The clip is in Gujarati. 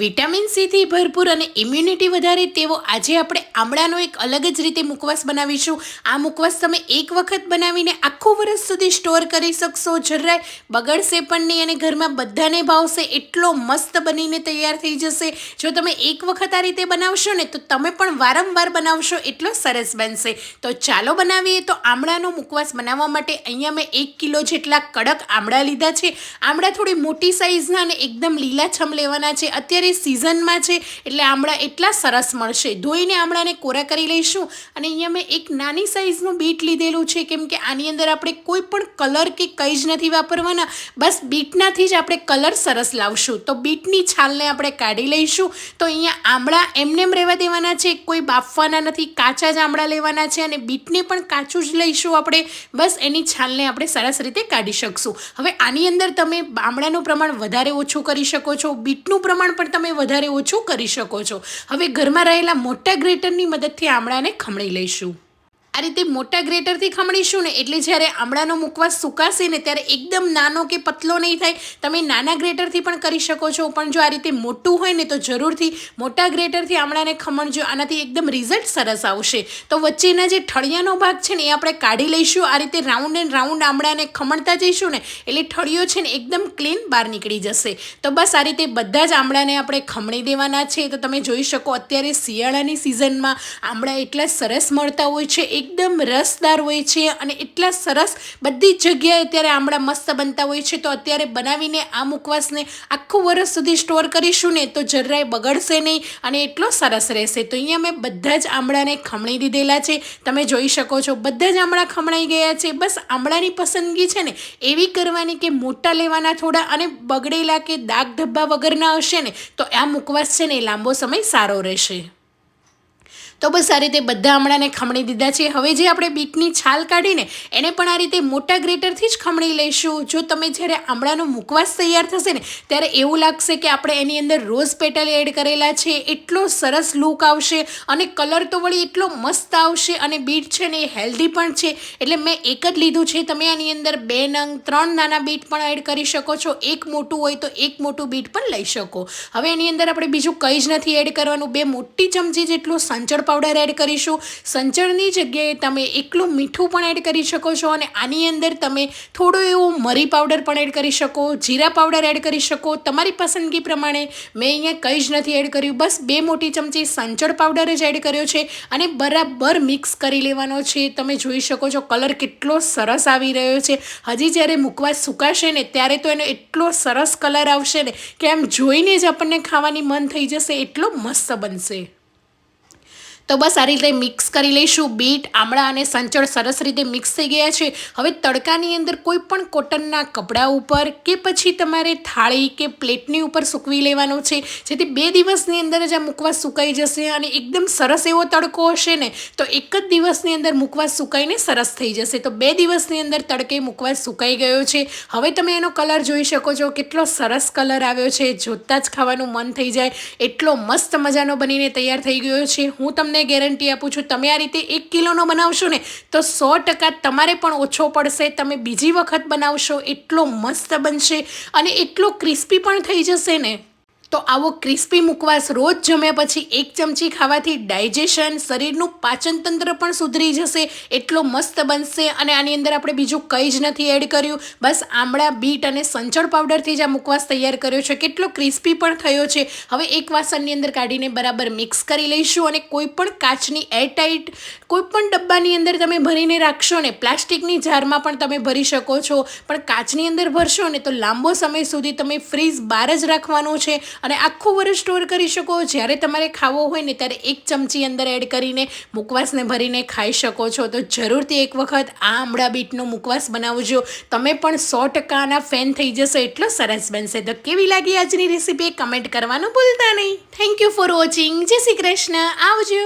વિટામિન સીથી ભરપૂર અને ઇમ્યુનિટી વધારે તેવો આજે આપણે આમળાનો એક અલગ જ રીતે મુખવાસ બનાવીશું. આ મુખવાસ તમે એક વખત બનાવીને આખું વર્ષ સુધી સ્ટોર કરી શકશો. જરાય બગડશે પણ નહીં અને ઘરમાં બધાને ભાવશે. એટલો મસ્ત બનીને તૈયાર થઈ જશે. જો તમે એક વખત આ રીતે બનાવશો ને તો તમે પણ વારંવાર બનાવશો એટલો સરસ બનશે. તો ચાલો બનાવીએ. તો આમળાનો મુખવાસ બનાવવા માટે અહીંયા મેં એક કિલો જેટલા કડક આમળા લીધા છે. આમળા થોડી મોટી સાઇઝના અને એકદમ લીલાછમ લેવાના છે. અત્યારે સિઝનમાં છે, એટલે આમળા એટલા સરસ મળશે. ધોઈને આમળાને કોરા કરી લઈશું અને અહીંયા મેં એક નાની સાઇઝનું બીટ લીધેલું છે, કેમ કે આની અંદર આપણે કોઈ પણ કલર કે કંઈ જ નથી વાપરવાના. બસ બીટનાથી જ આપણે કલર સરસ લાવશું. તો બીટની છાલને આપણે કાઢી લઈશું. તો અહીંયા આમળા એમનેમ રહેવા દેવાના છે, કોઈ બાફવાના નથી, કાચા જ આમળા લેવાના છે અને બીટને પણ કાચું જ લઈશું આપણે. બસ એની છાલને આપણે સરસ રીતે કાઢી શકશું. હવે આની અંદર તમે આમળાનું પ્રમાણ વધારે ઓછું કરી શકો છો, બીટનું પ્રમાણ પણ તમે વધારે ઓછું કરી શકો છો. હવે ઘરમાં રહેલા મોટા ગ્રેટરની મદદથી આમળાને ખમણી લઈશું. આ રીતે મોટા ગ્રેટરથી ખમણીશું ને એટલે જ્યારે આમળાનો મુકવાસ સુકાશે ને ત્યારે એકદમ નાનો કે પતલો નહીં થાય, તમે નાના ગ્રેટરથી પણ કરી શકો છો. પણ જો આ રીતે મોટું હોય ને તો જરૂરથી મોટા ગ્રેટરથી આમળાને ખમણજો આનાથી એકદમ રિઝલ્ટ સરસ આવશે. તો વચ્ચેના જે ઠળિયાનો ભાગ છે ને એ આપણે કાઢી લઈશું. આ રીતે રાઉન્ડ એન્ડ રાઉન્ડ આમળાને ખમણતા જઈશું ને એટલે ઠળિયો છે ને એકદમ ક્લીન બહાર નીકળી જશે. તો બસ આ રીતે બધા જ આમળાને આપણે ખમણી દેવાના છે. તો તમે જોઈ શકો અત્યારે શિયાળાની સિઝનમાં આમળા એટલા સરસ મળતા હોય છે. એકદમ રસદાર હોય છે અને એટલા સરસ બધી જગ્યાએ અત્યારે આમળા મસ્ત બનતા હોય છે. તો અત્યારે બનાવીને આ મુખવાસને આખું વર્ષ સુધી સ્ટોર કરીશું ને તો જરાય બગડશે નહીં અને એટલો સરસ રહેશે. તો અહીંયા મેં બધા જ આમળાને ખમણી દીધેલા છે. તમે જોઈ શકો છો બધા જ આમળા ખમણાઈ ગયા છે. બસ આમળાની પસંદગી છે ને એવી કરવાની કે મોટા લેવાના થોડા અને બગડેલા કે દાગ ધબ્બા વગરના હશે ને તો આ મુખવાસ છે ને લાંબો સમય સારો રહેશે. તો બસ આ રીતે બધા આમળાને ખમણી દીધા છે. હવે જે આપણે બીટની છાલ કાઢીને એને પણ આ રીતે મોટા ગ્રેટરથી જ ખમણી લઈશું. જો તમે જ્યારે આમળાનો મુકવાસ તૈયાર થશે ને, ત્યારે એવું લાગશે કે આપણે એની અંદર રોઝ પેટલ એડ કરેલા છે. એટલો સરસ લુક આવશે અને કલર તો વળી એટલો મસ્ત આવશે અને બીટ છે ને એ હેલ્ધી પણ છે. એટલે મેં એક જ લીધું છે. તમે આની અંદર બે નંગ, ત્રણ નાના બીટ પણ એડ કરી શકો છો. એક મોટું હોય તો એક મોટું બીટ પણ લઈ શકો. હવે એની અંદર આપણે બીજું કંઈ જ નથી એડ કરવાનું. બે મોટી ચમચી જેટલું સંચળ પાવડર એડ કરીશું. સંચળની જગ્યાએ તમે એકલું મીઠું પણ એડ કરી શકો છો અને આની અંદર તમે થોડો એવો મરી પાવડર પણ એડ કરી શકો, જીરા પાવડર એડ કરી શકો. તમારી પસંદગી પ્રમાણે મેં અહીંયા કંઈ જ નથી એડ કર્યું. બસ બે મોટી ચમચી સંચળ પાવડર જ એડ કર્યો છે અને બરાબર મિક્સ કરી લેવાનો છે. તમે જોઈ શકો છો કલર કેટલો સરસ આવી રહ્યો છે. હજી જ્યારે મૂકવા સુકાશે ને ત્યારે તો એનો એટલો સરસ કલર આવશે ને કે આમ જોઈને જ આપણને ખાવાની મન થઈ જશે. એટલો મસ્ત બનશે. તો બસ આ રીતે મિક્સ કરી લઈશું. બીટ, આમળા અને સંચળ સરસ રીતે મિક્સ થઈ ગયા છે. હવે તડકાની અંદર કોઈ પણ કોટનના કપડાં ઉપર કે પછી તમારે થાળી કે પ્લેટની ઉપર સૂકવી લેવાનો છે. જેથી બે દિવસની અંદર જ આ મૂકવા સુકાઈ જશે અને એકદમ સરસ એવો તડકો હશે ને, તો એક જ દિવસની અંદર મૂકવા સુકાઈને સરસ થઈ જશે. તો બે દિવસની અંદર તડકે મૂકવા સુકાઈ ગયો છે. હવે તમે એનો કલર જોઈ શકો છો. કેટલો સરસ કલર આવ્યો છે. જોતાં જ ખાવાનું મન થઈ જાય. એટલો મસ્ત મજાનો બનીને તૈયાર થઈ ગયો છે. હું તમને તમને ગેરંટી આપું છું. તમે આ રીતે એક કિલોનો બનાવશો ને, તો સો ટકા તમારે પણ ઓછો પડશે. તમે બીજી વખત બનાવશો, એટલો મસ્ત બનશે અને એટલો ક્રિસ્પી પણ થઈ જશે ને. તો આવો ક્રિસ્પી મુકવાસ રોજ જમ્યા પછી એક ચમચી ખાવાથી ડાયજેશન શરીરનું પાચનતંત્ર પણ સુધરી જશે, એટલો મસ્ત બનશે અને આની અંદર આપણે બીજું કંઈ જ નથી એડ કર્યું. બસ આમળા, બીટ અને સંચળ પાવડરથી જ આ મુકવાસ તૈયાર કર્યો છે. કેટલો ક્રિસ્પી પણ થયો છે. હવે એક વાસણની અંદર કાઢીને બરાબર મિક્સ કરી લઈશું અને કોઈ પણ કાચની એરટાઈટ કોઈ પણ ડબ્બાની અંદર તમે ભરીને રાખશો ને, પ્લાસ્ટિકની જારમાં પણ તમે ભરી શકો છો. પણ કાચની અંદર ભરશો ને તો લાંબો સમય સુધી તમે ફ્રીજ બહાર જ રાખવાનું છે. અને આખું વર્ષ સ્ટોર કરી શકો. જ્યારે તમારે ખાવો હોય ને, ત્યારે એક ચમચી અંદર એડ કરીને મુકવાસને ભરીને ખાઈ શકો છો. તો જરૂરથી એક વખત આ આમળા બીટનો મુકવાસ બનાવજો. તમે પણ સો ટકાના ફેન થઈ જશો. એટલો સરસ બનશે. તો કેવી લાગી આજની રેસીપી કમેન્ટ કરવાનું ભૂલતા નહીં. થેન્ક યુ ફોર વોચિંગ જય શ્રી કૃષ્ણ. આવજો.